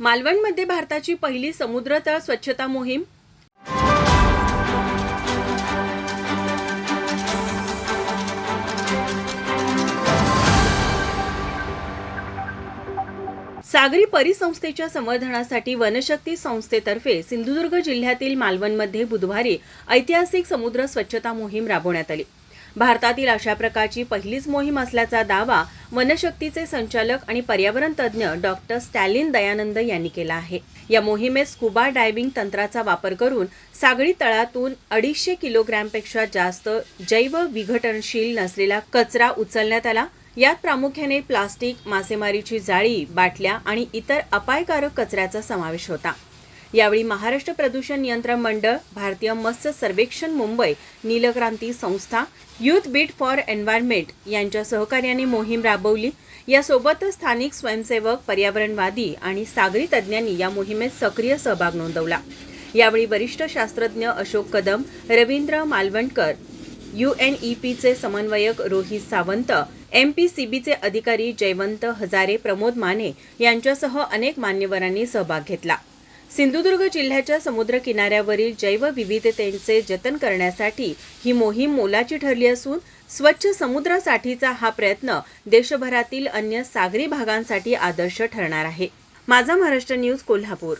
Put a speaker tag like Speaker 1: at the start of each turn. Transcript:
Speaker 1: मालवणमध्ये भारताची पहिली समुद्रतळ स्वच्छता मोहीम. सागरी परिसंस्थेच्या संवर्धनासाठी वनशक्ती संस्थेतर्फे सिंधुदुर्ग जिल्ह्यातील मालवणमध्ये बुधवारी ऐतिहासिक समुद्र स्वच्छता मोहीम राबवण्यात आली. भारतातील अशा प्रकारची पहिलीच मोहीम असल्याचा दावा वनशक्तीचे संचालक आणि पर्यावरण तज्ज्ञ डॉक्टर स्टॅलिन दयानंद यांनी केला आहे. या मोहिमेत स्कुबा डायव्हिंग तंत्राचा वापर करून सागरी तळातून अडीचशे किलोग्रॅमपेक्षा जास्त जैव विघटनशील नसलेला कचरा उचलण्यात आला. यात प्रामुख्याने प्लास्टिक मासेमारीची जाळी बाटल्या आणि इतर अपायकारक कचऱ्याचा समावेश होता. यावेळी महाराष्ट्र प्रदूषण नियंत्रण मंडळ भारतीय मत्स्य सर्वेक्षण मुंबई नीलक्रांती संस्था युथ बीट फॉर एन्व्हायरमेंट यांच्या सहकार्याने मोहीम राबवली. यासोबतच स्थानिक स्वयंसेवक पर्यावरणवादी आणि सागरी तज्ज्ञांनी या मोहिमेत सक्रिय सहभाग नोंदवला. यावेळी वरिष्ठ शास्त्रज्ञ अशोक कदम रवींद्र मालवणकर पीचे समन्वयक Rohit Sawant M P C बीचे अधिकारी जयवंत हजारे प्रमोद माने यांच्यासह अनेक मान्यवरांनी सहभाग घेतला. सिंधुदुर्ग जिल्ह्याच्या समुद्र किनाऱ्यावरील जैवविविधतेचे जतन करण्यासाठी ही मोहीम मोलाची ठरली असून स्वच्छ समुद्रासाठीचा हा प्रयत्न देशभरातील अन्य सागरी भागांसाठी आदर्श ठरणार आहे. माझा महाराष्ट्र न्यूज कोल्हापूर.